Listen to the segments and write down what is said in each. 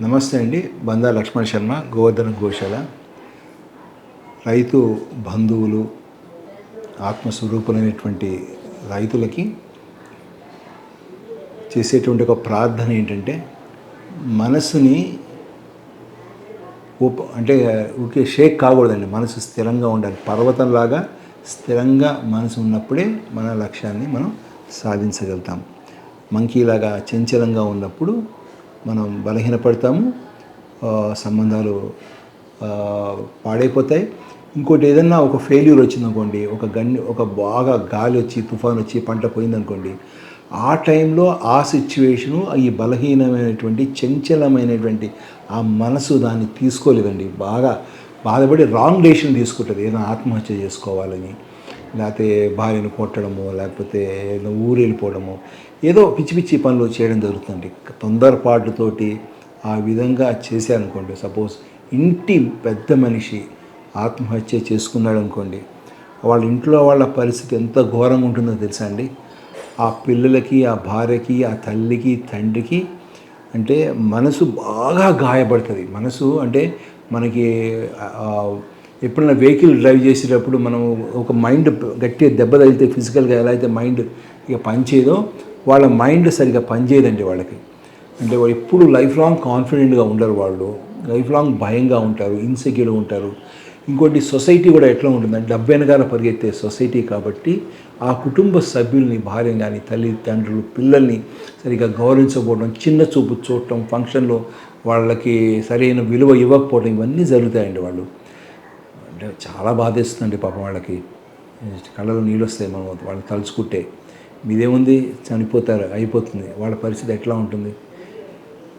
నమస్తే అండి. బందా లక్ష్మణ శర్మ గోవర్ధన గోశాల. రైతు బంధువులు ఆత్మస్వరూపులైనటువంటి రైతులకి చేసేటువంటి ఒక ప్రార్థన ఏంటంటే మనసుని ఊప అంటే ఊకే షేక్ కాకూడదండి. మనసు స్థిరంగా ఉండాలి. పర్వతంలాగా స్థిరంగా మనసు ఉన్నప్పుడే మన లక్ష్యాన్ని మనం సాధించగలుగుతాం. మంకీలాగా చంచలంగా ఉన్నప్పుడు మనం బలహీనపడతాము సంబంధాలు పాడైపోతాయి. ఇంకోటి ఏదన్నా ఒక ఫెయిల్యూర్ వచ్చిందనుకోండి ఒక గన్ని ఒక బాగా గాలి వచ్చి తుఫాన్ వచ్చి పంట పోయిందనుకోండి ఆ టైంలో ఆ సిచ్యువేషను ఈ బలహీనమైనటువంటి చంచలమైనటువంటి ఆ మనసు దాన్ని తీసుకోలేదండి. బాగా బాధపడి రాంగ్ డెసిషన్ తీసుకుంటుంది. ఏదైనా ఆత్మహత్య చేసుకోవాలని లేకపోతే భార్యను కొట్టడము లేకపోతే ఏదైనా ఊరు వెళ్ళిపోవడము ఏదో పిచ్చి పిచ్చి పనులు చేయడం జరుగుతుంది తొందరపాటుతోటి ఆ విధంగా చేశారనుకోండి సపోజ్ ఇంటి పెద్ద మనిషి ఆత్మహత్య చేసుకున్నాడు అనుకోండి వాళ్ళ ఇంట్లో వాళ్ళ పరిస్థితి ఎంత ఘోరంగా ఉంటుందో తెలుసా అండి? ఆ పిల్లలకి ఆ భార్యకి ఆ తల్లికి తండ్రికి అంటే మనసు బాగా గాయపడుతుంది. మనసు అంటే మనకి ఎప్పుడైనా వెహికల్ డ్రైవ్ చేసేటప్పుడు మనం ఒక మైండ్ గట్టిగా దెబ్బ తగిలితే ఫిజికల్గా ఎలా అయితే మైండ్ ఇక పనిచేయదో వాళ్ళ మైండ్ సరిగా పనిచేయదండి వాళ్ళకి. అంటే వాళ్ళు ఎప్పుడు లైఫ్ లాంగ్ కాన్ఫిడెంట్గా ఉండరు వాళ్ళు. లైఫ్ లాంగ్ భయంగా ఉంటారు ఇన్సెక్యూర్గా ఉంటారు. ఇంకోటి సొసైటీ కూడా ఎట్లా ఉంటుందంటే డబ్బు వెనకాల పరిగెత్తే సొసైటీ కాబట్టి ఆ కుటుంబ సభ్యుల్ని భార్యని కానీ తల్లిదండ్రులు పిల్లల్ని సరిగా గౌరవించకపోవడం చిన్న చూపు చూడటం ఫంక్షన్లో వాళ్ళకి సరైన విలువ ఇవ్వకపోవడం ఇవన్నీ జరుగుతాయండి వాళ్ళు. అంటే చాలా బాధేస్తుందండి పాపం వాళ్ళకి. కళ్ళలో నీళ్ళు వస్తాయి మనం వాళ్ళు తలుచుకుంటే. మీదేముంది చనిపోతారు అయిపోతుంది. వాళ్ళ పరిస్థితి ఎట్లా ఉంటుంది?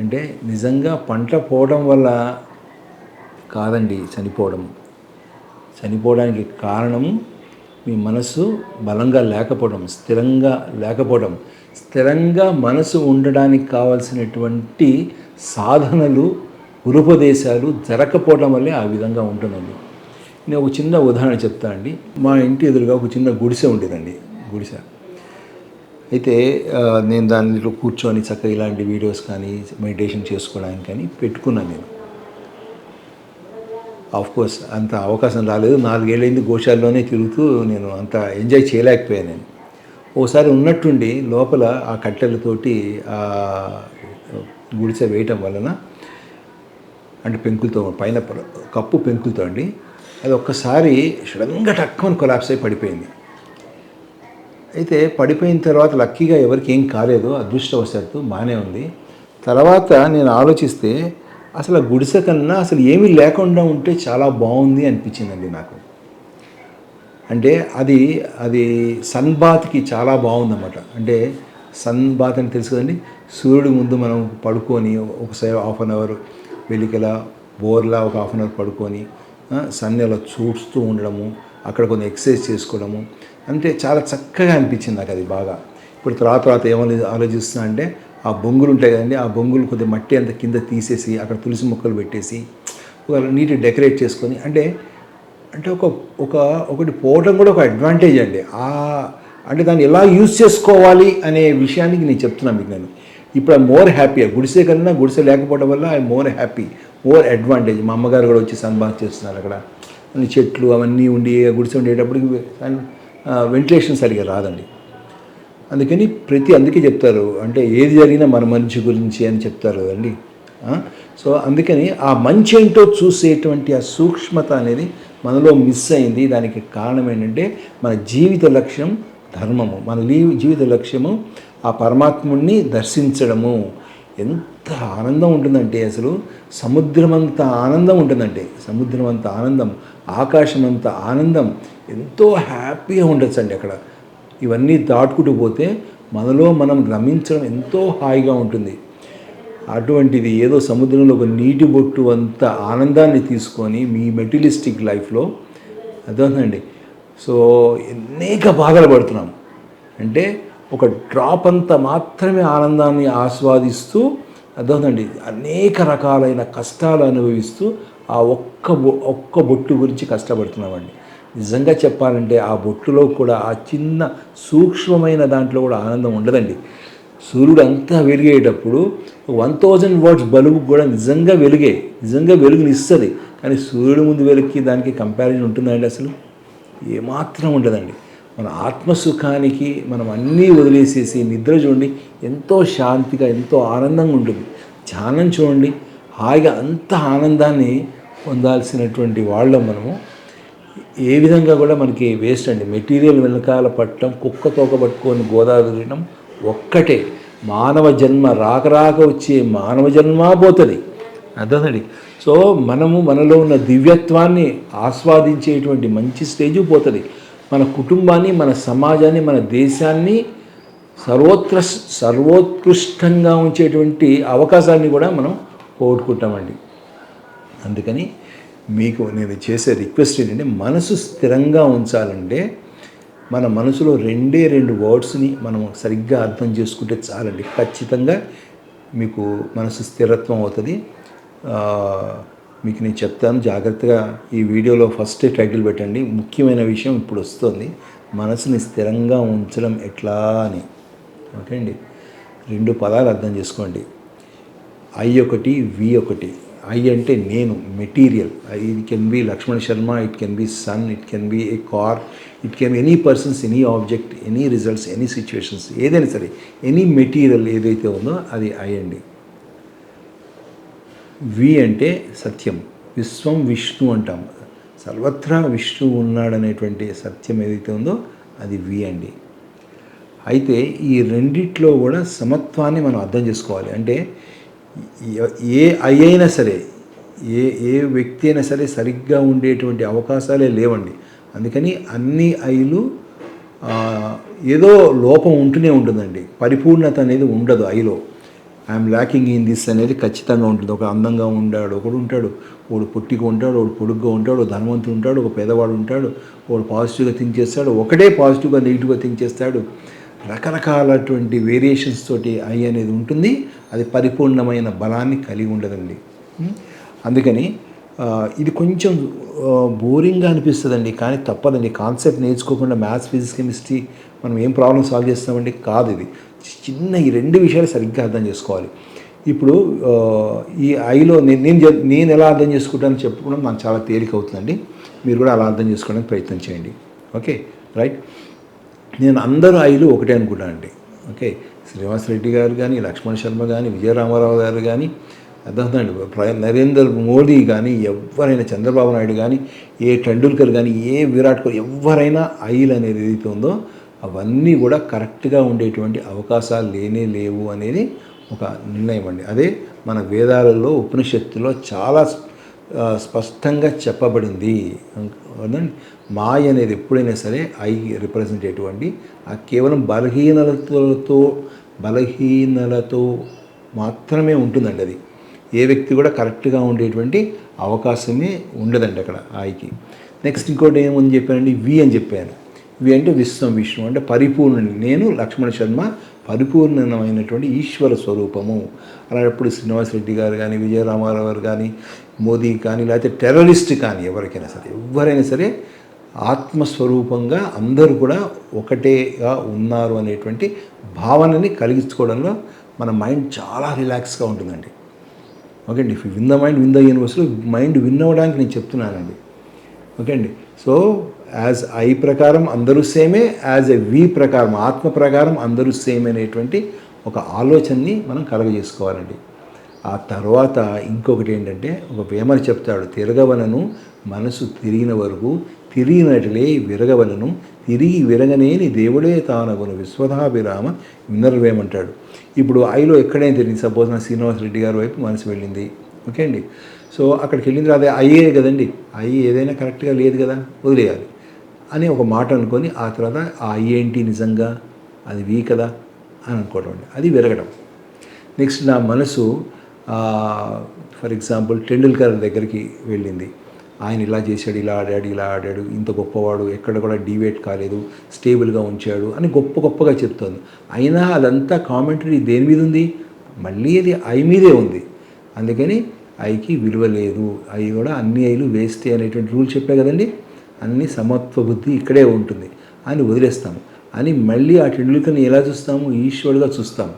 అంటే నిజంగా పంట పోవడం వల్ల కాదండి చనిపోవడం. చనిపోవడానికి కారణం మీ మనసు బలంగా లేకపోవడం స్థిరంగా లేకపోవడం. స్థిరంగా మనసు ఉండడానికి కావాల్సినటువంటి సాధనలు గురుపదేశాలు జరగకపోవడం వల్లే ఆ విధంగా ఉంటుందండి. నేను ఒక చిన్న ఉదాహరణ చెప్తా అండి మా ఇంటి ఎదురుగా ఒక చిన్న గుడిసె ఉండేదండి. గుడిసె. అయితే నేను దానిలో కూర్చొని చక్కగా ఇలాంటి వీడియోస్ కానీ మెడిటేషన్ చేసుకోవడానికి కానీ పెట్టుకున్నాను నేను. ఆఫ్ కోర్స్ అంత అవకాశం రాలేదు. నాలుగేళ్ళైంది గోశాల్లోనే తిరుగుతూ నేను అంత ఎంజాయ్ చేయలేకపోయాను నేను. ఓసారి ఉన్నట్టుండి లోపల ఆ కట్టెలతోటి ఆ గుడిసె వేయటం వలన అంటే పెంకులతో పైన కప్పు పెంకులతో అండి. అది ఒక్కసారి సడన్గా టక్కుని కొలాప్స్ అయి పడిపోయింది. అయితే పడిపోయిన తర్వాత లక్కీగా ఎవరికి ఏం కాలేదు అదృష్టవశాత్తు బాగానే ఉంది. తర్వాత నేను ఆలోచిస్తే అసలు ఆ గుడిసె కన్నా అసలు ఏమీ లేకుండా ఉంటే చాలా బాగుంది అనిపించిందండి నాకు. అంటే అది అది సన్ బాత్కి చాలా బాగుందన్నమాట. అంటే సన్ బాత్ అని తెలుసు కదండి సూర్యుడి ముందు మనం పడుకొని ఒకసారి హాఫ్ అన్ అవర్ వెలికలా బోర్లా ఒక హాఫ్ అన్ అవర్ పడుకొని సన్ అలా చూస్తూ ఉండడము అక్కడ కొన్ని ఎక్సర్సైజ్ చేసుకోవడము. అంటే చాలా చక్కగా అనిపించింది నాకు అది బాగా. ఇప్పుడు తర్వాత తర్వాత ఏమని ఆలోచిస్తున్నా అంటే ఆ బొంగులు ఉంటాయి కదండి ఆ బొంగులు కొద్దిగా మట్టి అంత కింద తీసేసి అక్కడ తులసి మొక్కలు పెట్టేసి ఒక నీట్ డెకరేట్ చేసుకొని అంటే అంటే ఒక ఒక ఒకటి పోవడం కూడా ఒక అడ్వాంటేజ్ అండి. ఆ అంటే దాన్ని ఎలా యూజ్ చేసుకోవాలి అనే విషయానికి నేను చెప్తున్నాను మీకు నేను. ఇప్పుడు ఐ మోర్ హ్యాపీ. గుడిసె కన్నా గుడిసె లేకపోవడం వల్ల I more happy more advantage. మా అమ్మగారు కూడా వచ్చి సన్బాత్ చేస్తున్నారు అక్కడ. అన్ని చెట్లు అవన్నీ ఉండి గుడిసె ఉండేటప్పటికి వెంటిలేషన్ సరిగా రాదండి. అందుకని ప్రతి అందుకే చెప్తారు అంటే ఏది జరిగినా మన మంచి గురించి అని చెప్తారు అండి. సో అందుకని ఆ మంచి ఏంటో చూసేటువంటి ఆ సూక్ష్మత అనేది మనలో మిస్ అయింది. దానికి కారణం ఏంటంటే మన జీవిత లక్ష్యం ధర్మము. మన లీ జీవిత లక్ష్యము ఆ పరమాత్ముడిని దర్శించడము. ఎంత ఆనందం ఉంటుందంటే అసలు. సముద్రమంత ఆనందం ఉంటుందంటే. సముద్రమంత ఆనందం. ఆకాశమంత ఆనందం. ఎంతో హ్యాపీగా ఉండొచ్చు అండి అక్కడ. ఇవన్నీ దాటుకుంటూ పోతే మనలో మనం రమించడం ఎంతో హాయిగా ఉంటుంది. అటువంటిది ఏదో సముద్రంలో ఒక నీటి బొట్టు అంత ఆనందాన్ని తీసుకొని మీ మెటీరియలిస్టిక్ లైఫ్లో అర్థమవుతుందండి. సో అనేక బాధలు పడుతున్నాం. అంటే ఒక డ్రాప్ అంత మాత్రమే ఆనందాన్ని ఆస్వాదిస్తూ అర్థమవుతుందండి. అనేక రకాలైన కష్టాలు అనుభవిస్తూ ఆ ఒక్క బొ- ఒక్క బొట్టు గురించి కష్టపడుతున్నామండి. నిజంగా చెప్పాలంటే ఆ బొట్టులో కూడా ఆ చిన్న సూక్ష్మమైన దాంట్లో కూడా ఆనందం ఉండదండి. సూర్యుడు అంతా వెలిగేటప్పుడు వన్ థౌజండ్ వాట్స్ బల్బు కూడా నిజంగా వెలిగే నిజంగా వెలుగుని ఇస్తుంది కానీ సూర్యుడు ముందు వెలుగుకి దానికి కంపారిజన్ ఉంటుందండి అసలు? ఏమాత్రం ఉండదండి. మన ఆత్మసుఖానికి మనం అన్నీ వదిలేసేసి నిద్ర చూడండి ఎంతో శాంతిగా ఎంతో ఆనందంగా ఉంటుంది. ధ్యానం చూడండి హాయిగా అంత ఆనందాన్ని పొందాల్సినటువంటి వాళ్ళం మనము. ఏ విధంగా కూడా మనకి వేస్ట్ అండి. మెటీరియల్ వెనకాల పట్టడం కుక్క తోక పట్టుకొని గోదావరి ఒక్కటే. మానవ జన్మ రాక రాక వచ్చే మానవ జన్మ పోతుంది. అర్థమండి సో మనము మనలో ఉన్న దివ్యత్వాన్ని ఆస్వాదించేటువంటి మంచి స్టేజ్ పోతుంది. మన కుటుంబాన్ని మన సమాజాన్ని మన దేశాన్ని సర్వోత్ర సర్వోత్కృష్టంగా ఉంచేటువంటి అవకాశాన్ని కూడా మనం పోగొట్టుకుంటామండి. అందుకని మీకు నేను చేసే రిక్వెస్ట్ ఏంటంటే మనసు స్థిరంగా ఉంచాలంటే మన మనసులో రెండే రెండు వర్డ్స్ని మనం సరిగ్గా అర్థం చేసుకుంటే చాలండి. ఖచ్చితంగా మీకు మనసు స్థిరత్వం అవుతుంది. మీకు నేను చెప్తాను జాగ్రత్తగా. ఈ వీడియోలో ఫస్ట్ టైటిల్ పెట్టండి. ముఖ్యమైన విషయం ఇప్పుడు వస్తుంది. మనసుని స్థిరంగా ఉంచడం ఎట్లా అని. ఓకే అండి? రెండు పదాలు అర్థం చేసుకోండి. ఐ ఒకటి వి ఒకటి. ఐ అంటే నేను material it can be Lakshman Sharma it can be sun it can be a car it can any persons any object any results any situations ఏదైనా సరే ఎనీ మెటీరియల్ ఏదైతే ఉందో అది ఐ అండి వి అంటే సత్యం. విశ్వం విష్ణు అంటాం. సర్వత్రా విష్ణువు ఉన్నాడనేటువంటి సత్యం ఏదైతే ఉందో అది వి అండి అయితే ఈ రెండిట్లో కూడా సమత్వాన్ని మనం అర్థం చేసుకోవాలి. అంటే ఏ ఐ అయినా సరే ఏ ఏ వ్యక్తి అయినా సరే సరిగ్గా ఉండేటువంటి అవకాశాలే లేవండి. అందుకని అన్ని ఐలు ఏదో లోపం ఉంటూనే ఉంటుందండి. పరిపూర్ణత అనేది ఉండదు ఐలో. ఐఎమ్ ల్యాకింగ్ ఇన్ దిస్ అనేది ఖచ్చితంగా ఉంటుంది. ఒక అందంగా ఉంటాడు ఒకడు ఉంటాడు. ఒకడు పొట్టిగా ఉంటాడు ఒకడు పొడుగ్గా ఉంటాడు ధనవంతుడు ఉంటాడు ఒక పేదవాడు ఉంటాడు ఒకడు పాజిటివ్గా థింక్ చేస్తాడు ఒకటే పాజిటివ్గా నెగిటివ్గా థింక్ చేస్తాడు. రకరకాలటువంటి వేరియేషన్స్ తోటి ఐ అనేది ఉంటుంది. అది పరిపూర్ణమైన బలాన్ని కలిగి ఉండదండి. అందుకని ఇది కొంచెం బోరింగ్గా అనిపిస్తుందండి. కానీ తప్పదండి. కాన్సెప్ట్ నేర్చుకోకుండా మ్యాథ్స్ ఫిజిక్స్ కెమిస్ట్రీ మనం ఏం ప్రాబ్లం సాల్వ్ చేస్తామండి కాదు ఇది. చిన్న ఈ రెండు విషయాలు సరిగ్గా అర్థం చేసుకోవాలి. ఇప్పుడు ఈ ఐలో నేను నేను నేను ఎలా అర్థం చేసుకుంటానని చెప్పుకోవడం నాకు చాలా తేలిక అవుతుందండి. మీరు కూడా అలా అర్థం చేసుకోవడానికి ప్రయత్నం చేయండి. ఓకే? రైట్? నేను అందరూ ఐలు ఒకటే అనుకుంటానండి ఓకే శ్రీనివాస్ రెడ్డి గారు కానీ లక్ష్మణ్ శర్మ కానీ విజయరామారావు గారు కానీ అర్థమవుతుందండి. ప్ర- నరేంద్ర మోడీ కానీ ఎవరైనా చంద్రబాబు నాయుడు కానీ ఏ టెండూల్కర్ కానీ ఏ విరాట్ కోహ్లీ ఎవరైనా ఐల్ అనేది ఏదైతే ఉందో అవన్నీ కూడా కరెక్ట్గా ఉండేటువంటి అవకాశాలు లేనే లేవు అనేది ఒక నిర్ణయం అండి. అదే మన వేదాలలో ఉపనిషత్తులో చాలా స్పష్టంగా చెప్పబడింది. మాయ అనేది ఎప్పుడైనా సరే ఐ రిప్రజెంట్ అండి ఆ కేవలం బలహీనలతో బలహీనలతో మాత్రమే ఉంటుందండి అది. ఏ వ్యక్తి కూడా కరెక్ట్గా ఉండేటువంటి అవకాశమే ఉండదండి అక్కడ ఆయికి నెక్స్ట్ ఇంకోటి ఏమని చెప్పానండి? వి అని చెప్పాను. వి అంటే విశ్వం విష్ణు అంటే పరిపూర్ణుని. నేను లక్ష్మణ శర్మ పరిపూర్ణమైనటువంటి ఈశ్వర స్వరూపము. అలాంటప్పుడు శ్రీనివాస్ రెడ్డి గారు కానీ విజయరామారావు గారు కానీ మోదీ కానీ లేకపోతే టెర్రరిస్ట్ కానీ ఎవరికైనా సరే ఎవరైనా సరే ఆత్మస్వరూపంగా అందరూ కూడా ఒకటేగా ఉన్నారు అనేటువంటి భావనని కలిగించుకోవడంలో మన మైండ్ చాలా రిలాక్స్గా ఉంటుందండి. ఓకే అండి win the mind win the యూనివర్స్లో mind win అవ్వడానికి నేను చెప్తున్నానండి. ఓకే అండి సో యాజ్ ఐ ప్రకారం అందరూ సేమే యాజ్ ఎ వి ప్రకారం ఆత్మ ప్రకారం అందరూ సేమ్ అనేటువంటి ఒక ఆలోచనని మనం కలగజేసుకోవాలండి. ఆ తర్వాత ఇంకొకటి ఏంటంటే ఒక వేమని చెప్తాడు తిరగవలను మనసు తిరిగిన వరకు తిరిగినట్లే విరగవలను తిరిగి విరగనేని దేవుడే తానగును విశ్వధాభిరామ వినర్వేమంటాడు ఇప్పుడు ఐలో ఎక్కడైనా తిరిగింది సపోజ్ నా శ్రీనివాస్ రెడ్డి గారి వైపు మనసు వెళ్ళింది. ఓకే అండి? సో అక్కడికి వెళ్ళింది అదే అయ్యే కదండి? అయ్యి ఏదైనా కరెక్ట్గా లేదు కదా వదిలేయాలి. అని ఒక మాట అనుకొని ఆ తర్వాత ఆ ఏంటి నిజంగా? అది వీ కదా? అని అనుకోవడం అది విరగడం. నెక్స్ట్ నా మనసు ఫర్ ఎగ్జాంపుల్ టెండూల్కర్ దగ్గరికి వెళ్ళింది. ఆయన ఇలా చేశాడు ఇలా ఆడాడు ఇలా ఆడాడు ఇంత గొప్పవాడు ఎక్కడ కూడా డివేట్ కాలేదు స్టేబుల్గా ఉంచాడు అని గొప్ప గొప్పగా చెప్తోంది. అయినా అదంతా కామెంటరీ దేని మీద ఉంది? మళ్ళీ అది ఐ మీదే ఉంది. అందుకని ఐకి విలువ లేదు. ఐ కూడా అన్ని ఐలు వేస్తే అనేటువంటి రూల్ చెప్పే కదండి? అన్ని సమత్వ బుద్ధి ఇక్కడే ఉంటుంది అని వదిలేస్తాము అని మళ్ళీ ఆ టెండూల్కర్ని ఎలా చూస్తాము? ఈశ్వరుడుగా చూస్తాము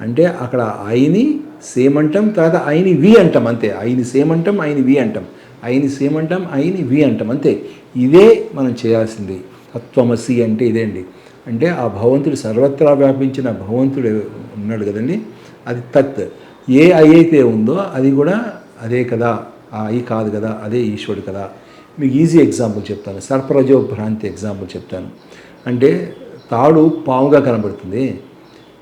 అంటే అక్కడ ఐని సేమ్ అంటాం తర్వాత ఐని వి అంటాం అంతే. ఐని సేమ్ అంటాం ఐని వి అంటాం. ఐని సేమ్ అంటాం ఐని వి అంటాం అంతే. ఇదే మనం చేయాల్సింది. తత్వమసి అంటే ఇదే అండి. అంటే ఆ భగవంతుడు సర్వత్రా వ్యాపించిన భగవంతుడు ఉన్నాడు కదండి? అది తత్. ఏ ఐ అయితే ఉందో అది కూడా అదే కదా. ఆ ఐ కాదు కదా. అదే ఈశ్వరుడు కదా. మీకు ఈజీ ఎగ్జాంపుల్ చెప్తాను. సర్పరజో భ్రాంతి ఎగ్జాంపుల్ చెప్తాను. అంటే తాడు పాముగా కనబడుతుంది.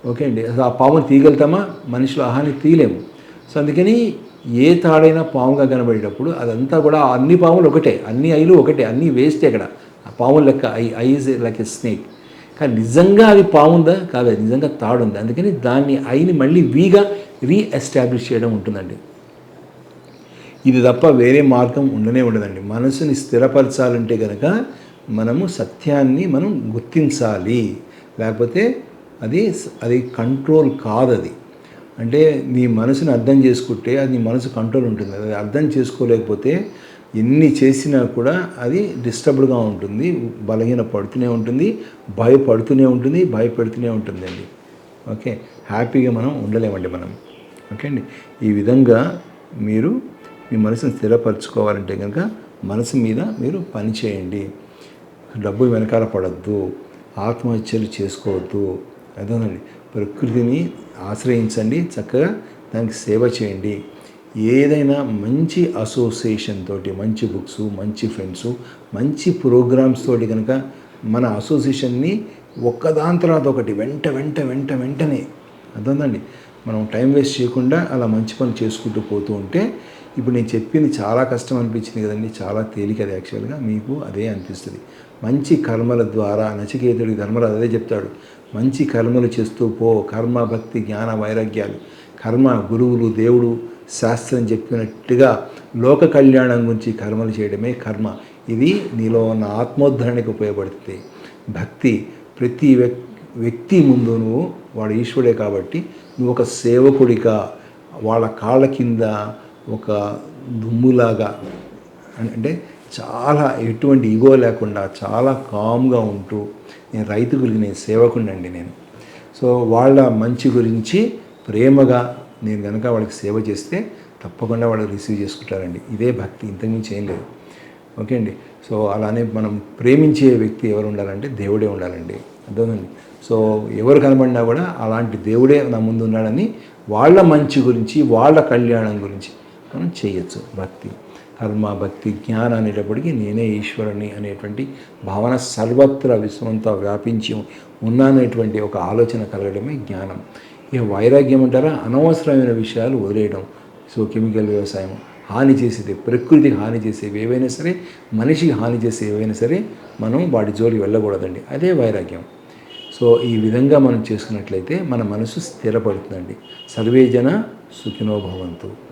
ఓకే అండి. ఆ పాముని తీయగలుగుతామా? మనుషులు ఆహాన్ని తీయలేము. సో అందుకని ఏ తాడైనా పాముగా కనబడేటప్పుడు అదంతా కూడా అన్ని పాములు ఒకటే. అన్ని ఐలు ఒకటే. అన్ని వేస్టే అక్కడ. ఆ పాముల లెక్క eye eyes like a snake కానీ నిజంగా అది పాముందా? కాదు. అది నిజంగా తాడుంది? అందుకని దాన్ని ఐని మళ్ళీ వీగా రీఎస్టాబ్లిష్ చేయడం ఉంటుందండి. ఇది తప్ప వేరే మార్గం ఉండనే ఉండదండి. మనసుని స్థిరపరచాలంటే కనుక మనము సత్యాన్ని మనం గుర్తించాలి. లేకపోతే అది అది కంట్రోల్ కాదు అది అంటే నీ మనసుని అర్థం చేసుకుంటే అది నీ మనసు కంట్రోల్ ఉంటుంది. అది అర్థం చేసుకోలేకపోతే ఎన్ని చేసినా కూడా అది డిస్టర్బ్డ్గా ఉంటుంది. బలహీన పడుతూనే ఉంటుంది. భయపడుతూనే ఉంటుంది. భయపెడుతూనే ఉంటుందండి. ఓకే? హ్యాపీగా మనం ఉండలేమండి మనం. ఓకే అండి? ఈ విధంగా మీరు మీ మనసుని స్థిరపరచుకోవాలంటే కనుక మనసు మీద మీరు పని చేయండి. డబ్బు వెనకాల పడద్దు. ఆత్మహత్యలు చేసుకోవద్దు. అదేనండి ప్రకృతిని ఆశ్రయించండి. చక్కగా దానికి సేవ చేయండి. ఏదైనా మంచి అసోసియేషన్ తోటి మంచి బుక్స్ మంచి ఫ్రెండ్స్ మంచి ప్రోగ్రామ్స్ తోటి కనుక మన అసోసియేషన్ని ఒక్కదాని తర్వాత ఒకటి వెంట వెంట వెంట వెంటనే అర్థందండి మనం టైం వేస్ట్ చేయకుండా అలా మంచి పని చేసుకుంటూ పోతూ ఉంటే ఇప్పుడు నేను చెప్పింది చాలా కష్టం అనిపించింది కదండి చాలా తేలిక అది యాక్చువల్గా మీకు అదే అనిపిస్తుంది. మంచి కర్మల ద్వారా నచికేతుడికి ధర్మరాజు అదే చెప్తాడు. మంచి కర్మలు చేస్తూ పో కర్మ భక్తి జ్ఞాన వైరాగ్యాలు. కర్మ గురువులు దేవుడు శాస్త్రం చెప్పినట్టుగా లోక కళ్యాణం గురించి కర్మలు చేయడమే కర్మ. ఇది నీలో ఉన్న ఆత్మోద్ధరణకి ఉపయోగపడుతుంది. భక్తి ప్రతి వ్యక్తి ముందు నువ్వు వాడు ఈశ్వరుడే కాబట్టి నువ్వు ఒక సేవకుడిగా వాళ్ళ కాళ్ళ కింద ఒక దుమ్ములాగా. అంటే చాలా ఎటువంటి ఈగో లేకుండా చాలా కామ్గా ఉంటూ నేను రైతుకులకి నేను సేవకుండండి నేను. సో వాళ్ళ మంచి గురించి ప్రేమగా నేను కనుక వాళ్ళకి సేవ చేస్తే తప్పకుండా వాళ్ళు రిసీవ్ చేసుకుంటారండి. ఇదే భక్తి. ఇంతకుమించి ఏం లేదు. ఓకే అండి? సో అలానే మనం ప్రేమించే వ్యక్తి ఎవరు ఉండాలంటే దేవుడే ఉండాలండి. అర్థమండి సో ఎవరు కనబడినా కూడా అలాంటి దేవుడే నా ముందు ఉన్నాడని వాళ్ళ మంచి గురించి వాళ్ళ కళ్యాణం గురించి మనం చేయొచ్చు. భక్తి. కర్మ భక్తి జ్ఞానం అనేటప్పటికీ నేనే ఈశ్వరుని అనేటువంటి భావన సర్వత్రా విశ్వంతా వ్యాపించి ఉన్నాననేటువంటి ఒక ఆలోచన కలగడమే జ్ఞానం. ఇక వైరాగ్యం అంటారా? అనవసరమైన విషయాలు వదిలేయడం. సో కెమికల్ వ్యవసాయం హాని చేసేది ప్రకృతికి హాని చేసేవి ఏవైనా సరే మనిషికి హాని చేసే ఏవైనా సరే మనం వాటి జోలికి వెళ్ళకూడదండి. అదే వైరాగ్యం. సో ఈ విధంగా మనం చేసుకున్నట్లయితే మన మనసు స్థిరపడుతుందండి. సర్వేజన సుఖినోభవంతు